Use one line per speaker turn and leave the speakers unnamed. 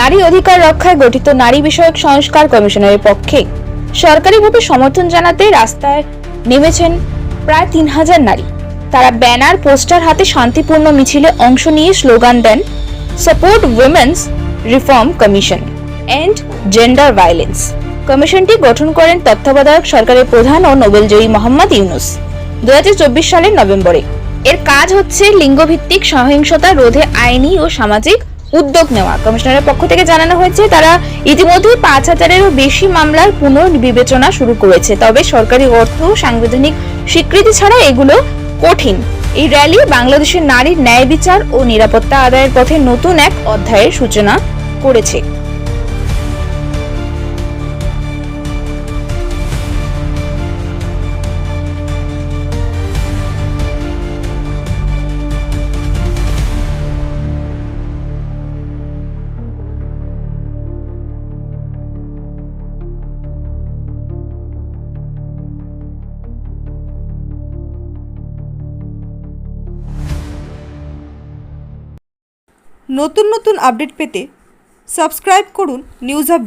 নারী অধিকার রক্ষায় গঠিত নারী বিষয়ক সংস্কার কমিশনের পক্ষে সরকারিভাবে সমর্থন জানাতে রাস্তায় নেমেছেন প্রায় তিন হাজার নারী। তারা ব্যানার, পোস্টার হাতে শান্তিপূর্ণ মিছিলে অংশ নিয়ে slogan then support women's reform commission and gender violence কমিশনটি গঠন করেন তত্ত্বাবধায়ক সরকারের প্রধান ও নোবেলজয়ী মোহাম্মদ ইউনুস। দু হাজার চব্বিশ সালের নভেম্বরে। এর কাজ হচ্ছে লিঙ্গভিত্তিক সহিংসতা রোধে আইনি ও সামাজিক উদ্যোগ নেওয়া। কমিশনারের পক্ষ থেকে জানানো হয়েছে, তারা ইতিমধ্যেই পাঁচ হাজারেরও বেশি মামলার পুনর্বিবেচনা শুরু করেছে। তবে সরকারি অর্থ সাংবিধানিক স্বীকৃতি ছাড়া এগুলো কঠিন। এই র্যালি বাংলাদেশের নারীর ন্যায় বিচার ও নিরাপত্তা আদায়ের পথে নতুন এক অধ্যায়ের সূচনা করেছে।
নতুন নতুন আপডেট পেতে সাবস্ক্রাইব করুন নিউজ আপডেট।